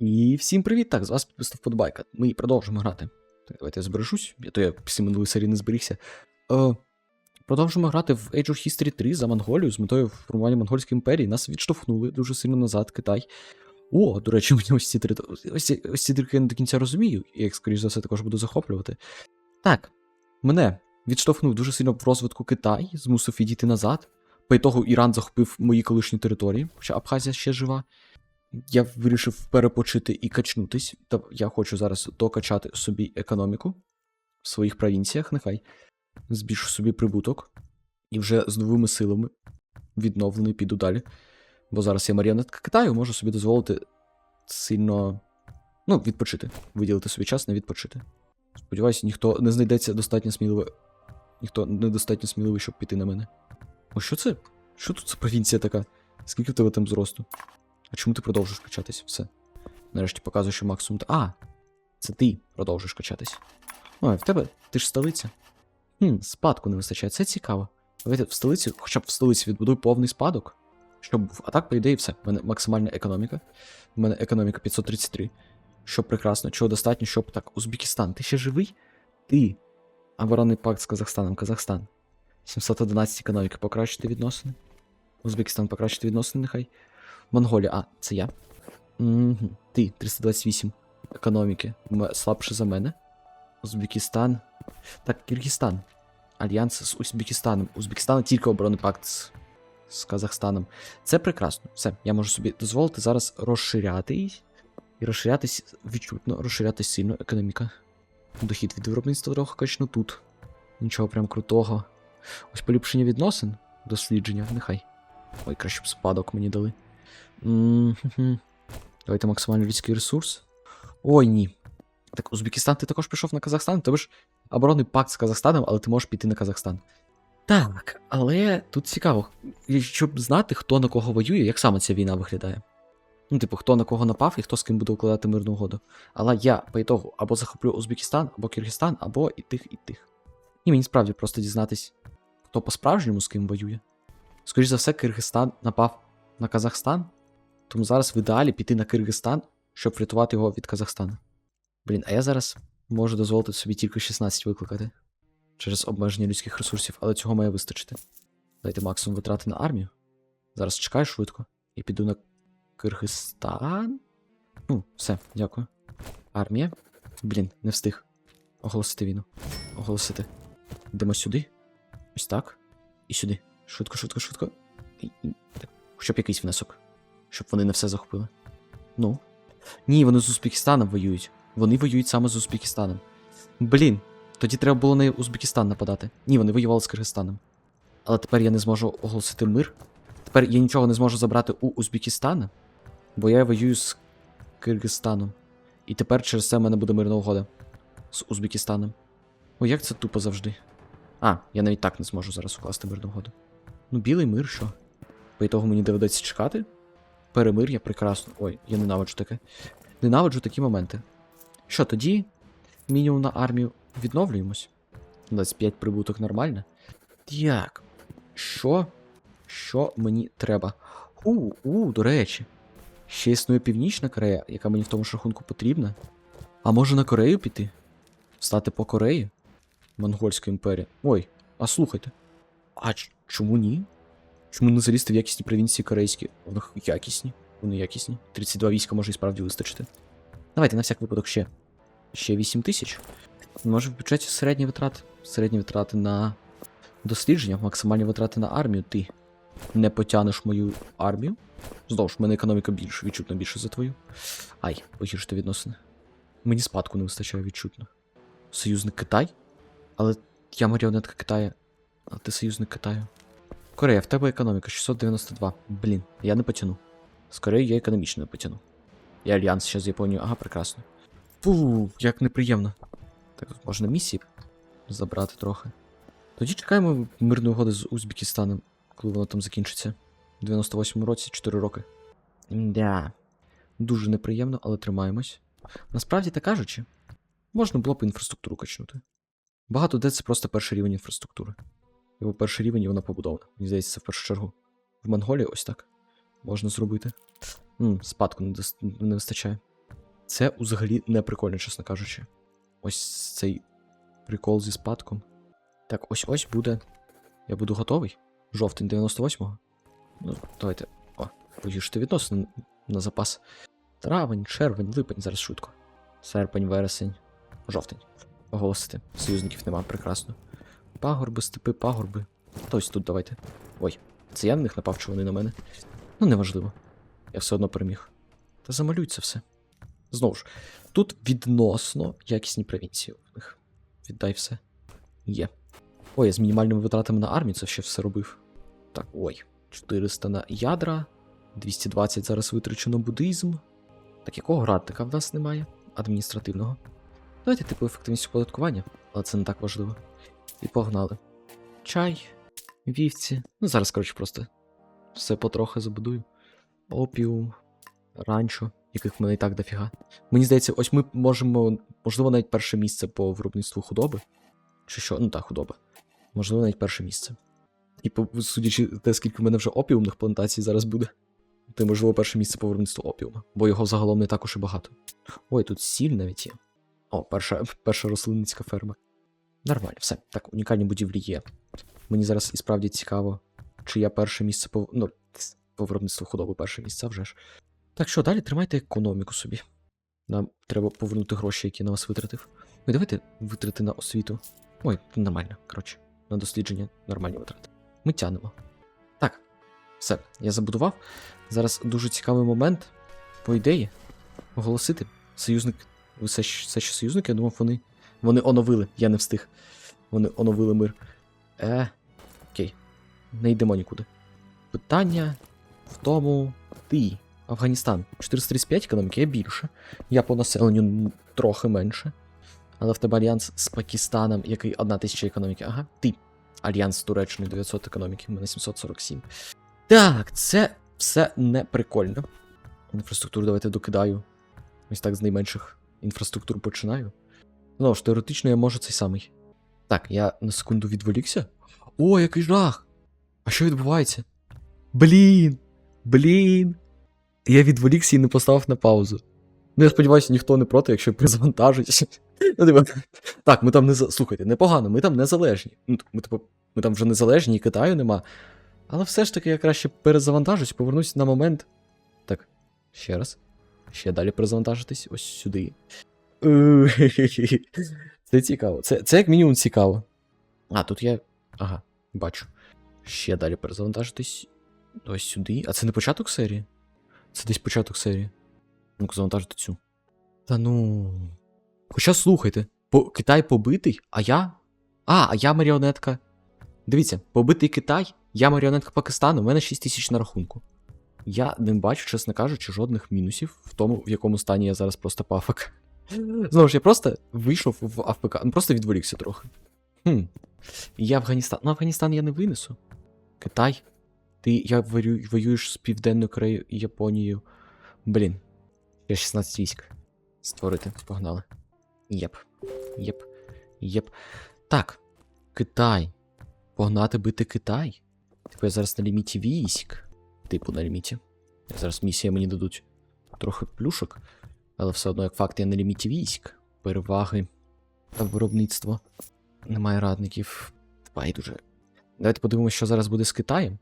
І всім привіт! Так, з вас підписав Подбайка. Ми продовжимо грати. Так, давайте я збережусь, а то я після минулої серії не зберігся. Е, продовжимо грати в Age of History 3 за Монголію з метою формування Монгольської імперії. Нас відштовхнули дуже сильно назад, Китай. О, до речі, мені ось ці три. Ось ці, ось ці трики я не до кінця розумію, і як, скоріш за все, також буду захоплювати. Так, мене відштовхнув дуже сильно в розвитку Китай, змусив відійти назад. По ітогу Іран захопив мої колишні території, хоча Абхазія ще жива. Я вирішив перепочити і качнутись. Та я хочу зараз докачати собі економіку в своїх провінціях, нехай збільшу собі прибуток. І вже з новими силами відновлений піду далі. Бо зараз я маріонетка Китаю, можу собі дозволити сильно ну, відпочити. Виділити собі час на відпочити. Сподіваюся, ніхто не знайдеться достатньо сміливо. Ніхто недостатньо сміливий, щоб піти на мене. О, що це? Що тут за провінція така? Скільки в тебе там зросту? А чому ти продовжуєш качатись? Все. Нарешті показую, що максимум. А! Це ти продовжуєш качатись. Ой, в тебе ти ж столиця. Хм, спадку не вистачає, це цікаво. Давайте в столиці, хоча б в столиці відбудуй повний спадок. Щоб був. А так, по ідеї, все. У мене максимальна економіка. У мене економіка 533. Що прекрасно, чого достатньо, щоб так. Узбекистан, ти ще живий? Ти. Оборонний пакт з Казахстаном, Казахстан. 711 економіки, покращити відносини. Узбекистан покращити відносини, нехай. Монголія, а, це я. Угу. Ти, 328 економіки. Слабше за мене. Узбекистан. Так, Киргизстан. Альянс з Узбекистаном. Узбекистан тільки оборонний пакт з, з Казахстаном. Це прекрасно. Все, я можу собі дозволити зараз розширятись. І розширятись відчутно, розширятись сильно економіка. Дохід від виробництва трохи качну тут. Нічого прям крутого. Ось поліпшення відносин, дослідження, нехай. Ой, краще б спадок мені дали. Давайте максимально людський ресурс. Ой, ні. Так, Узбекистан, ти також пішов на Казахстан? Тебе ж оборонний пакт з Казахстаном, але ти можеш піти на Казахстан. Так, але тут цікаво, щоб знати, хто на кого воює, як саме ця війна виглядає. Ну, типу, хто на кого напав і хто з ким буде укладати мирну угоду. Але я по ітогу або захоплю Узбекистан, або Киргизстан, або і тих, і тих. І мені справді просто дізнатись, хто по-справжньому з ким воює. Скоріше за все, Киргизстан напав на Казахстан, тому зараз в ідеалі піти на Киргизстан, щоб врятувати його від Казахстану. Блін, а я зараз можу дозволити собі тільки 16 викликати через обмеження людських ресурсів, але цього має вистачити. Дайте максимум витрати на армію. Зараз чекаю швидко і піду на Киргизстан. Ну, все, дякую. Армія. Блін, не встиг. Оголосити війну. Оголосити. Йдемо сюди. Ось так. І сюди. Швидко, швидко, швидко. Так, Хоча б якийсь внесок. Щоб вони не все захопили. Ну. Ні, вони з Узбекистаном воюють. Вони воюють саме з Узбекистаном. Блін, тоді треба було на Узбекистан нападати. Ні, вони воювали з Киргизстаном. Але тепер я не зможу оголосити мир. Тепер я нічого не зможу забрати у Узбекистана, бо я воюю з Киргизстаном. І тепер через це в мене буде мирна угода з Узбекистаном. О, як це тупо завжди. А, я навіть так не зможу зараз укласти мирну угоду. Ну, білий мир, що? По ітогу мені доведеться чекати. Перемир'я прекрасно. Ой, я ненавиджу таке. Ненавиджу такі моменти. Що тоді? Мінімум на армію відновлюємось. 25 прибуток нормально. Так. Що? Що мені треба? У, у, до речі. Ще існує Північна Корея, яка мені в тому ж рахунку потрібна. А може на Корею піти? Встати по Кореї? Монгольська імперія. Ой, а слухайте. А чому ні? Чому не залізти в якісні провінції корейські? Вони якісні. Вони якісні. 32 війська може і справді вистачити. Давайте на всяк випадок ще. Ще 8 тисяч. Може в бюджеті середні витрати. Середні витрати на дослідження, максимальні витрати на армію. Ти не потянеш мою армію. Знову ж, в мене економіка більше, відчутно більше за твою. Ай, погіршити відносини. Мені спадку не вистачає відчутно. Союзник Китай? Але я маріонетка Китаю, а ти союзник Китаю. Корея, в тебе економіка 692. Блін, я не потяну. З Кореєю я економічно не потяну. І альянс ще з Японією, ага, прекрасно. Фу, як неприємно. Так, можна місії забрати трохи. Тоді чекаємо мирної угоди з Узбекистаном, коли воно там закінчиться. У 98-му році 4 роки. Да. Дуже неприємно, але тримаємось. Насправді так кажучи, можна було б інфраструктуру качнути. Багато де це просто перший рівень інфраструктури. Його перший рівень і вона побудована. Мені здається, це в першу чергу. В Монголії ось так. Можна зробити. М, спадку не, не вистачає. Це взагалі не прикольно, чесно кажучи. Ось цей прикол зі спадком. Так, ось ось буде. Я буду готовий. Жовтень 98-го. Ну, давайте. О, вирішити відносини на запас. Травень, червень, липень, зараз швидко. Серпень, вересень, жовтень. Оголосити. Союзників нема, прекрасно. Пагорби, степи, пагорби. Та ось тут давайте. Ой, це я на них напав, чи вони на мене. Ну, неважливо. Я все одно переміг. Та замалюй це все. Знову ж, тут відносно якісні провінції у них. Віддай все. Є. Ой, я з мінімальними витратами на армію це ще все робив. Так, ой. 400 на ядра, 220 зараз витрачено буддизм. Так якого радника в нас немає? Адміністративного. Давайте типу ефективність оподаткування, але це не так важливо. І погнали. Чай, вівці. Ну, зараз, коротше, просто все потрохи забудую. Опіум, ранчо, яких в мене і так дофіга. Мені здається, ось ми можемо, можливо, навіть перше місце по виробництву худоби. Чи що? Ну так, худоба. Можливо, навіть перше місце. І судячи те, скільки в мене вже опіумних плантацій зараз буде, то можливо перше місце по виробництву опіума, бо його загалом не також і багато. Ой, тут сіль навіть є. О, перша, перша рослинницька ферма. Нормально, все. Так, унікальні будівлі є. Мені зараз і справді цікаво, чи я перше місце по. Ну, по виробництву худоби перше місце, вже ж. Так що далі тримайте економіку собі. Нам треба повернути гроші, які на вас витратив. Ну давайте витрати на освіту. Ой, нормально, коротше, на дослідження нормальні витрати. Ми тянемо. Так, все, я забудував. Зараз дуже цікавий момент. По ідеї, оголосити. Союзник. Все, все ще союзники, я думав, вони. Вони оновили, я не встиг. Вони оновили мир. Е. Окей. Не йдемо нікуди. Питання в тому. Ти. Афганістан. 435 економіки, я більше. Я по населенню трохи менше. Але в тебе альянс з Пакистаном, який 1000 економіки. Ага, ти. Альянс з Туреччиною 900 економіки, в мене 747. Так, це все не прикольно. Інфраструктуру давайте докидаю. Ось так з найменших інфраструктур починаю. Ну ж, теоретично я можу цей самий. Так, я на секунду відволікся. О, який жах! А що відбувається? Блін! Блін! Я відволікся і не поставив на паузу. Ну, я сподіваюся, ніхто не проти, якщо перезавантажить. Ну, типу, так, ми там не слухайте, непогано, ми там незалежні. Ну, ми, типу, ми там вже незалежні, і Китаю нема. Але все ж таки я краще перезавантажусь, повернусь на момент. Так, ще раз. Ще далі перезавантажитись, ось сюди. Це цікаво. Це, це як мінімум цікаво. А, тут я. Ага, бачу. Ще далі перезавантажитись. Ось сюди. А це не початок серії? Це десь початок серії. Ну-ка, завантажити цю. Та ну. Хоча слухайте, по... Китай побитий, а я. А, а я маріонетка. Дивіться, побитий Китай, я маріонетка Пакистану, у мене 6 тисяч на рахунку. Я не бачу, чесно кажучи, жодних мінусів в тому, в якому стані я зараз просто пафак. Знову ж, я просто вийшов в АФПК, ну просто відволікся трохи. Хм. Я Афганістан. Ну, Афганістан я не винесу. Китай. Ти я воюю, воюєш з Південною Кореєю і Японією. Блін. Я 16 військ. Створити. Погнали. Єп. Єп. Єп. Так. Китай. Погнати бити Китай. Типу я зараз на ліміті військ. Типу на ліміті. Зараз місія мені дадуть трохи плюшок. Але все одно, як факт, я на ліміті військ. Переваги та виробництво. Немає радників. Байдуже. Давайте подивимося, що зараз буде з Китаєм.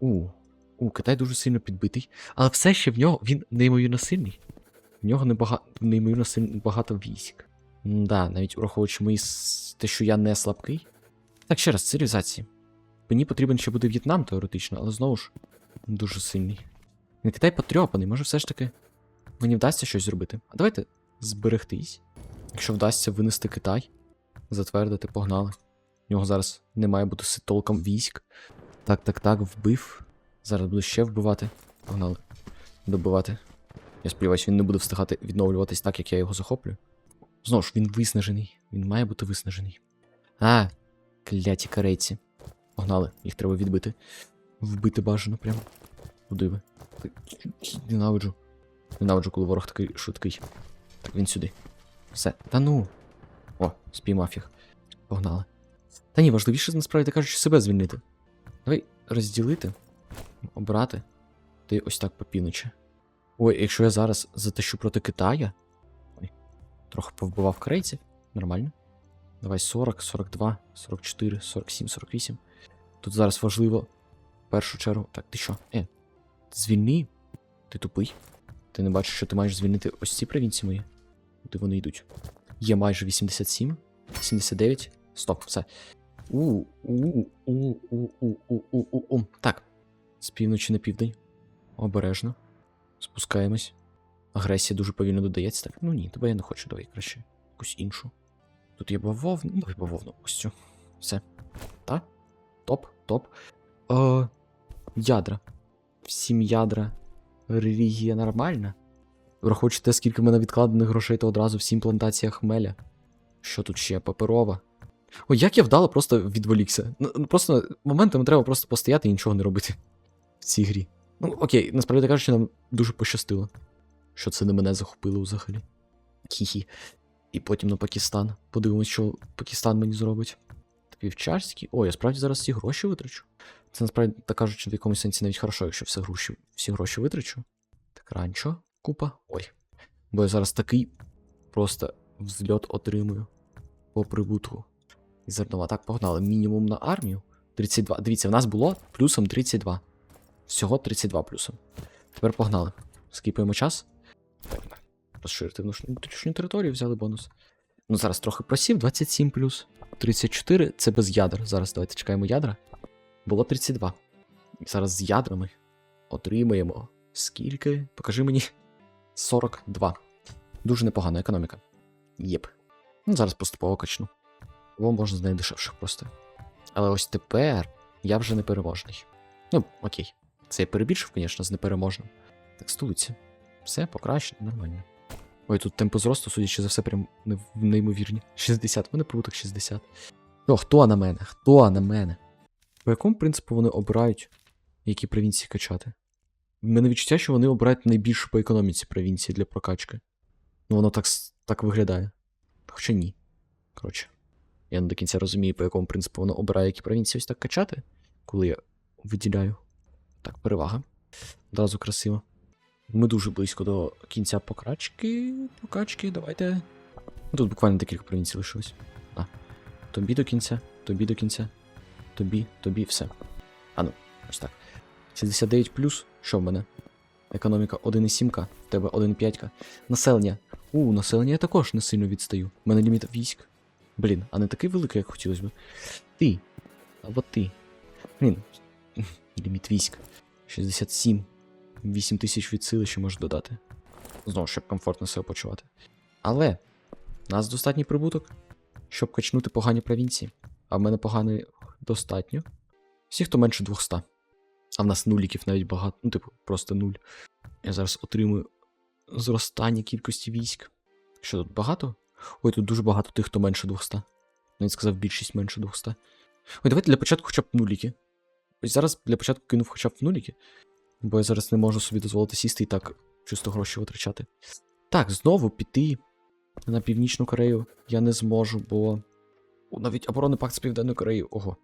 У, у, Китай дуже сильно підбитий. Але все ще в нього він неймовірно сильний. В нього небага... неймовірно сильно багато військ. Да, навіть враховуючи мої те, що я не слабкий. Так, ще раз, цивілізації. Мені потрібен ще буде В'єтнам теоретично, але знову ж дуже сильний. Він Китай потрьопаний, може все ж таки мені вдасться щось зробити. А давайте зберегтись. Якщо вдасться винести Китай, затвердити, погнали. У нього зараз не має бути толком військ. Так, так, так, вбив. Зараз буду ще вбивати. Погнали. Добивати. Я сподіваюся, він не буде встигати відновлюватись так, як я його захоплю. Знову ж, він виснажений. Він має бути виснажений. А, кляті корейці. Погнали, їх треба відбити. Вбити бажано прямо. Куди ви? Ненавиджу. Ненавиджу, коли ворог такий швидкий. Так, він сюди. Все. Та ну. О, спіймав їх. Погнали. Та ні, важливіше насправді кажучи, себе звільнити. Давай розділити, обрати. Ти ось так попіноче. Ой, якщо я зараз затащу проти Китая, Ой, Трохи повбивав корейців. Нормально. Давай 40, 42, 44, 47, 48. Тут зараз важливо. В першу чергу. Так, ти що? Е. Звільни. Ти тупий. Ти не бачиш, що ти маєш звільнити ось ці провінції мої. Куди вони йдуть? Є майже 87, 79. Стоп, все. У, у, у, у, у, у, у, у, у. Так. З півночі на південь. Обережно. Спускаємось. Агресія дуже повільно додається. Так, ну ні, тебе я не хочу, давай краще. Якусь іншу. Тут є бавовна. Ну, давай бавовну. Ось цю. Все. Так? Топ, топ. Е, ядра. Всім ядра. Релігія нормальна. Враховуючи те, скільки в мене відкладених грошей, то одразу всім плантаціях хмеля. Що тут ще? Паперова. Ой, як я вдало просто відволікся. Ну, ну, просто моментами треба просто постояти і нічого не робити в цій грі. Ну, окей, насправді кажучи, нам дуже пощастило, що це не мене захопило взагалі. Хі-хі. І потім на Пакистан. Подивимось, що Пакистан мені зробить. Вівчарський. О, я справді зараз всі гроші витрачу. Це насправді так кажучи, в якомусь сенсі навіть хорошо, якщо все гроші, всі гроші витрачу. Так, ранчо, купа. Ой. Бо я зараз такий просто взльот отримую по прибутку. І зернова. Так, погнали. Мінімум на армію. 32. Дивіться, в нас було плюсом 32. Всього 32 плюсом. Тепер погнали. Скіпаємо час. Розширити внутрішню територію, взяли бонус. Ну, зараз трохи просів, 27 плюс. 34 це без ядер. Зараз давайте чекаємо ядра. Було 32. І зараз з ядрами отримаємо. Скільки? Покажи мені. 42. Дуже непогана економіка. Єп. Ну, зараз поступово качну. Бо можна з неї дешевших просто. Але ось тепер я вже непереможний. Ну, окей. Це я перебільшив, звісно, з непереможним. Так, столиця. Все, покращено, нормально. Ой, тут темпи зросту, судячи за все, прям неймовірні. 60, в мене прибуток 60. О, хто на мене? Хто на мене? По якому принципу вони обирають, які провінції качати? В мене відчуття, що вони обирають найбільшу по економіці провінції для прокачки. Ну, воно так, так виглядає. Хоча ні. Коротше, я не до кінця розумію, по якому принципу воно обирає, які провінції ось так качати, коли я виділяю. Так, перевага. Одразу красиво. Ми дуже близько до кінця покачки. Покачки, давайте. Тут буквально декілька провінцій лишилось. А. Тобі до кінця, тобі до кінця, тобі, тобі, все. А ну, ось так. 69 плюс. Що в мене? Економіка 1,7, в тебе 1,5. Населення. У, населення я також не сильно відстаю. У мене ліміт військ. Блін, а не такий великий, як хотілося б. Ти. Або ти. Блін. Ліміт військ. 67. 8 тисяч від сили ще можу додати. Знову, щоб комфортно себе почувати. Але у нас достатній прибуток, щоб качнути погані провінції. А в мене поганий достатньо. Всі, хто менше 200. А в нас нуліків навіть багато. Ну, типу, просто нуль. Я зараз отримую зростання кількості військ. Що тут багато? Ой, тут дуже багато тих, хто менше 200. Навіть сказав більшість менше 200. Ой, давайте для початку хоча б нуліки. Ось зараз для початку кинув хоча б нуліки. Бо я зараз не можу собі дозволити сісти і так чисто гроші витрачати. Так, знову піти на Північну Корею я не зможу, бо. Навіть оборонний пакт з Південною Кореєю. Ого.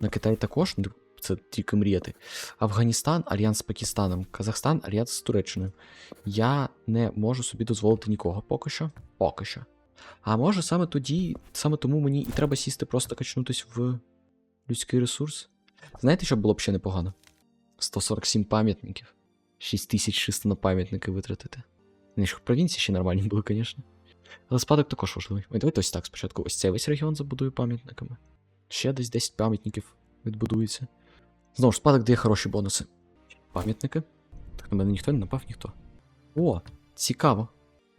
На Китай також, ну, це тільки мріяти. Афганістан, альянс з Пакистаном, Казахстан, альянс з Туреччиною. Я не можу собі дозволити нікого поки що. Поки що. А може саме тоді, саме тому мені і треба сісти просто качнутись в людський ресурс. Знаєте, що було б ще непогано? 147 пам'ятників. 6600 на пам'ятники витратити. Не ж в провінції ще нормальні були, звісно. Але спадок також важливий. Ой, давайте ось так спочатку. Ось цей весь регіон забудую пам'ятниками. Ще десь 10 пам'ятників відбудується. Знову ж спадок дає хороші бонуси. Пам'ятники. Так на мене ніхто не напав, ніхто. О, цікаво.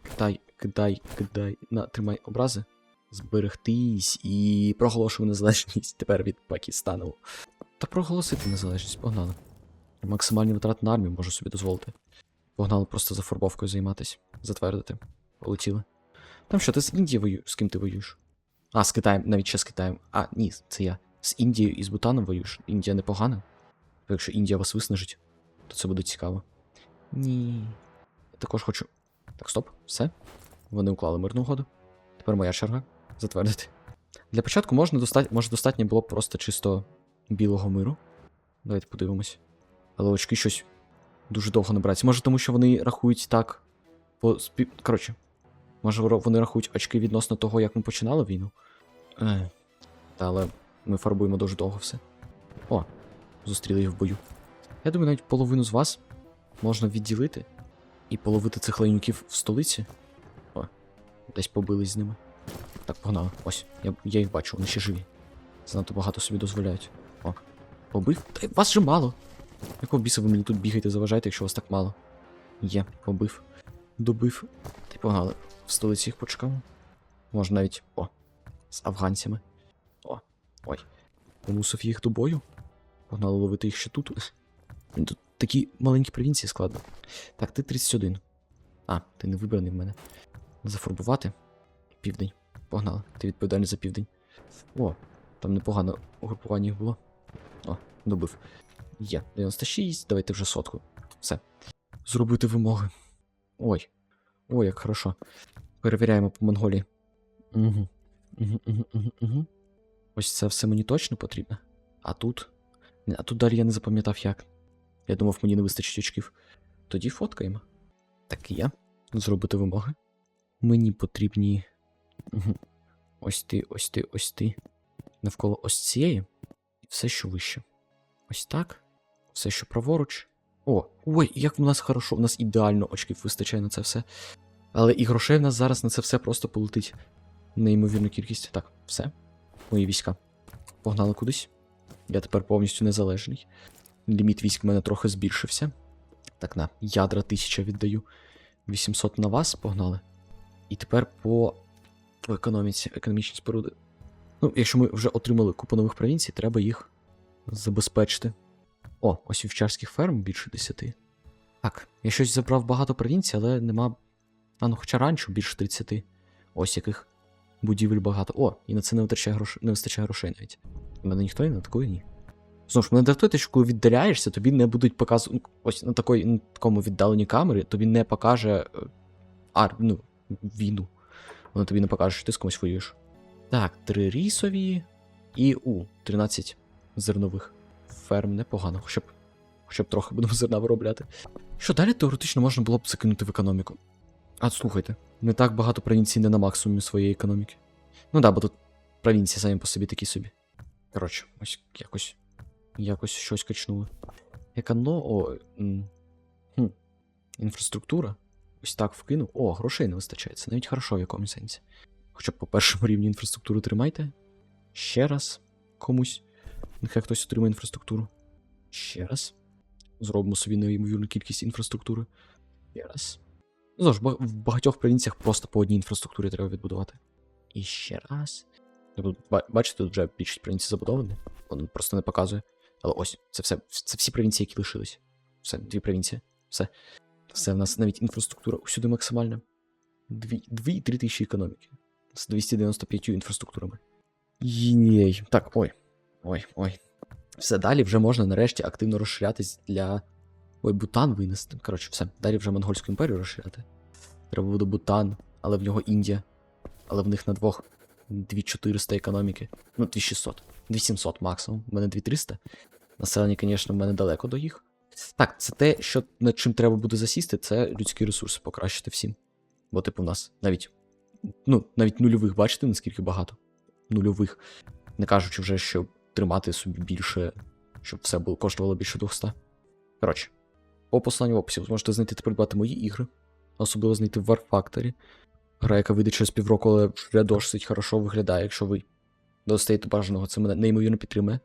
Кидай, кидай, кидай. На, тримай образи. Зберегтись і проголошую незалежність тепер від Пакистану. Та проголосити незалежність, погнали. Максимальні витрати на армію можу собі дозволити. Погнали просто за фарбовкою займатися. Затвердити. Полетіли. Там що, ти з Індії воюєш? З ким ти воюєш? А, з Китаєм, навіть ще з Китаєм. А, ні, це я. З Індією і з Бутаном воюєш. Індія непогана. Якщо Індія вас виснажить, то це буде цікаво. Ні. Я також хочу. Так, стоп, все. Вони уклали мирну угоду. Тепер моя черга. Затвердити. Для початку можна достать... може достатньо було б просто чисто білого миру. Давайте подивимось. Але очки щось дуже довго набираються. Може, тому що вони рахують так. По. Коротше, Може, вони рахують очки відносно того, як ми починали війну? Ех. Та але ми фарбуємо дуже довго все. О, зустріли їх в бою. Я думаю, навіть половину з вас можна відділити і половити цих лайнюків в столиці. О, десь побились з ними. Так, погнали. Ось, я, я їх бачу, вони ще живі. Занадто багато собі дозволяють. О, побив? Та вас же мало. Якого біса ви мені тут бігаєте, заважаєте, якщо вас так мало? Є, побив. Добив. Погнали. В столиці їх почекаємо. Може навіть. О, з афганцями. О, ой. Примусив їх до бою. Погнали ловити їх ще тут. Тут такі маленькі провінції складно. Так, ти 31. А, ти не вибраний в мене. Зафарбувати. Південь. Погнали. Ти відповідальний за південь. О, там непогано угрупування їх було. О, добив. Є. 96, давайте вже сотку. Все. Зробити вимоги. Ой. Ой, як хорошо. Перевіряємо по Монголії. Угу, угу, угу, угу. Ось це все мені точно потрібно. А тут. А тут далі я не запам'ятав як. Я думав, мені не вистачить очків. Тоді фоткаємо. Так і я. Зробити вимоги. Мені потрібні. Угу. Ось ти, ось ти, ось ти. Навколо ось цієї. І все, що вище. Ось так. Все, що праворуч. О, ой, як в нас хорошо, в нас ідеально очків вистачає на це все. Але і грошей в нас зараз на це все просто полетить. Неймовірну кількість. Так, все. Мої війська. Погнали кудись. Я тепер повністю незалежний. Ліміт військ в мене трохи збільшився. Так, на, ядра 1000 віддаю. 800 на вас погнали. І тепер по, по економіці, економічні споруди. Ну, якщо ми вже отримали купу нових провінцій, треба їх забезпечити. О, ось вівчарських ферм більше 10. Так, я щось забрав багато провінцій, але нема. А ну хоча ранчо більше 30. Ось яких будівель багато. О, і на це не вистачає грошей, не вистачає грошей навіть. У мене ніхто не атакує, ні. Знову ж, мене дратує, що коли віддаляєшся, тобі не будуть показувати. Ось на, такої, на такому віддаленні камери тобі не покаже е, ар, ну, війну. Воно тобі не покаже, що ти з комусь воюєш. Так, три рісові і у 13 зернових ферм непогано, хоча б, хоча б трохи будемо зерна виробляти. Що далі теоретично можна було б закинути в економіку. А слухайте, не так багато провінцій не на максимумі своєї економіки. Ну да, бо тут провінції самі по собі такі собі. Коротше, ось якось. Якось щось качнули. Еконо. О. Хм. Інфраструктура. Ось так вкинув. О, грошей не вистачає. Це навіть хорошо в якомусь сенсі. Хоча б по першому рівні інфраструктуру тримайте. Ще раз комусь. Нехай хтось отримає інфраструктуру. Ще раз. Зробимо собі неймовірну кількість інфраструктури. Ще раз. Знову ж, в багатьох провінціях просто по одній інфраструктурі треба відбудувати. І ще раз. Тобто, бачите, тут вже більшість провінцій забудовані. Воно просто не показує. Але ось, це все. Це всі провінції, які лишились. Все, дві провінції. Все. Все, в нас навіть інфраструктура усюди максимальна. Дві, дві і три тисячі економіки. З 295 інфраструктурами. Єй. Так, ой. Ой, ой. Все, далі вже можна нарешті активно розширятись для. Ой, Бутан винести. Коротше, все. Далі вже Монгольську імперію розширяти. Треба буде Бутан, але в нього Індія. Але в них на двох 2400 економіки. Ну, 2600. 2700 максимум. У мене 2300. Населення, звісно, в мене далеко до їх. Так, це те, що над чим треба буде засісти, це людські ресурси покращити всім. Бо, типу, в нас навіть. Ну, навіть нульових, бачите, наскільки багато? Нульових. Не кажучи вже, що тримати собі більше, щоб все було коштувало більше 200. Коротше, по посланню в описі ви зможете знайти та придбати мої ігри, особливо знайти в War Factory. Гра, яка вийде через півроку, але вже досить хорошо виглядає, якщо ви достаєте бажаного, це мене неймовірно підтримує.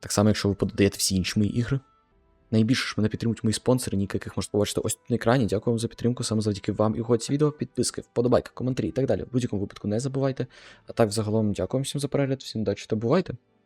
Так само, якщо ви подаєте всі інші мої ігри. Найбільше ж мене підтримують мої спонсори, ніки яких можете побачити ось тут на екрані. Дякую вам за підтримку. Саме завдяки вам і уходці відео, підписки, вподобайки, коментарі і так далі. В будь-якому випадку не забувайте. А так, взагалом, дякую всім за перегляд, всім удачі та бувайте!